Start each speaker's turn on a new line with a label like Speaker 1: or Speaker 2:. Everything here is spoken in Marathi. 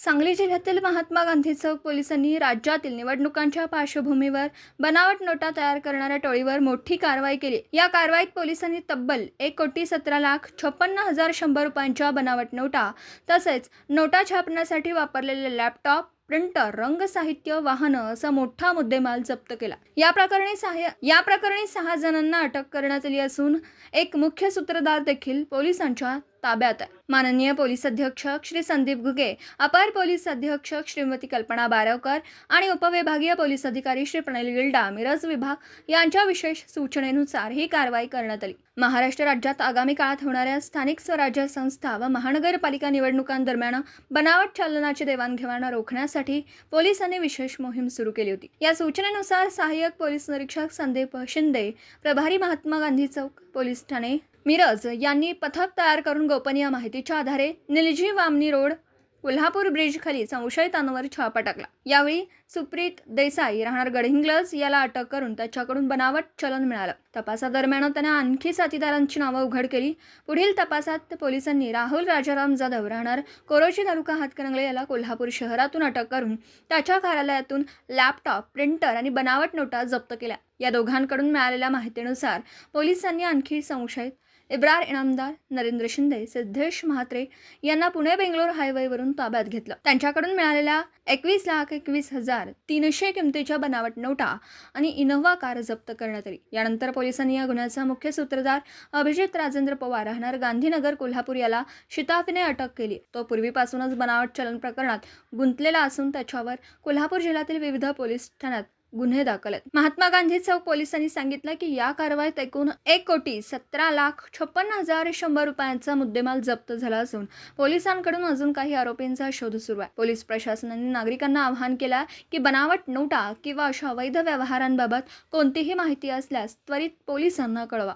Speaker 1: सांगली जिल्ह्यातील महात्मा गांधी चौक पोलिसांनी राज्यातील निवडणुकांच्या पार्श्वभूमीवर बनावट नोटा तयार करणाऱ्या टोळीवर मोठी कारवाई केली. या कारवाईत पोलिसांनी तब्बल एक कोटी सतरा लाख छप्पन्न हजार शंभर रुपयांच्या बनावट नोटा तसेच नोटा छापण्यासाठी वापरलेले लॅपटॉप प्रिंटर रंग साहित्य वाहनं असा मोठा मुद्देमाल जप्त केला. या प्रकरणी सहाय्य या प्रकरणी सहा जणांना अटक करण्यात आली असून एक मुख्य सूत्रधार देखील पोलिसांच्या ताब्यात. आहे माननीय पोलीस अधीक्षक श्री संदीप घुगे अपर पोलीस अधीक्षक श्रीमती कल्पना बारवकर आणि उपविभागीय पोलीस अधिकारी श्री प्रणील गिल्डा मिरज विभाग यांच्या विशेष सूचनेनुसार ही कारवाई करण्यात आली. महाराष्ट्र राज्यात आगामी काळात होणाऱ्या स्थानिक स्वराज्य संस्था व महानगरपालिका निवडणुकांदरम्यान बनावट चलनाची देवाणघेवाण रोखण्यासाठी पोलिसांनी विशेष मोहीम सुरू केली होती. या सूचनेनुसार सहाय्यक पोलीस निरीक्षक संदीप शिंदे प्रभारी महात्मा गांधी चौक पोलीस ठाणे मिरज यांनी पथक तयार करून गोपनीय माहितीच्या आधारे निलजी वामनी रोड कोल्हापूर ब्रिजखाली संशयितांवर छापा टाकला. यावेळी सुप्रीत देसाई राहणार गडहिंग्लज याला अटक करून त्याच्याकडून बनावट चलन मिळालं. तपासादरम्यान त्याने आणखी साथीदारांची नावं उघड केली. पुढील तपासात पोलिसांनी राहुल राजाराम जाधव राहणार कोरोची तालुका हातकणंगले याला कोल्हापूर शहरातून अटक करून त्याच्या कार्यालयातून लॅपटॉप प्रिंटर आणि बनावट नोटा जप्त केल्या. या दोघांकडून मिळालेल्या माहितीनुसार पोलिसांनी आणखी संशयित इब्रार इनामदार नरेंद्र शिंदे सिद्धेश म्हात्रे यांना पुणे बेंगलोर हायवेवरून ताब्यात घेतलं. त्यांच्याकडून मिळालेल्या एकवीस लाख एकवीस हजार तीनशे किमतीच्या बनावट नोटा आणि इनोव्हा कार जप्त करण्यात आली. यानंतर पोलिसांनी या गुन्ह्याचा मुख्य सूत्रधार अभिजित राजेंद्र पवार राहणार गांधीनगर कोल्हापूर याला शिताफीने अटक केली. तो पूर्वीपासूनच बनावट चलन प्रकरणात गुंतलेला असून त्याच्यावर कोल्हापूर जिल्ह्यातील विविध पोलीस ठाण्यात गुन्हे दाखल आहेत. महात्मा गांधी चौक पोलिसांनी सांगितलं की या कारवाईत एकूण एक कोटी सतरा लाख छप्पन्न हजार शंभर रुपयांचा मुद्देमाल जप्त झाला असून पोलिसांकडून अजून काही आरोपींचा शोध सुरू आहे. पोलीस प्रशासनाने नागरिकांना आवाहन केलं की बनावट नोटा किंवा अशा अवैध व्यवहारांबाबत कोणतीही माहिती असल्यास त्वरित पोलिसांना कळवा.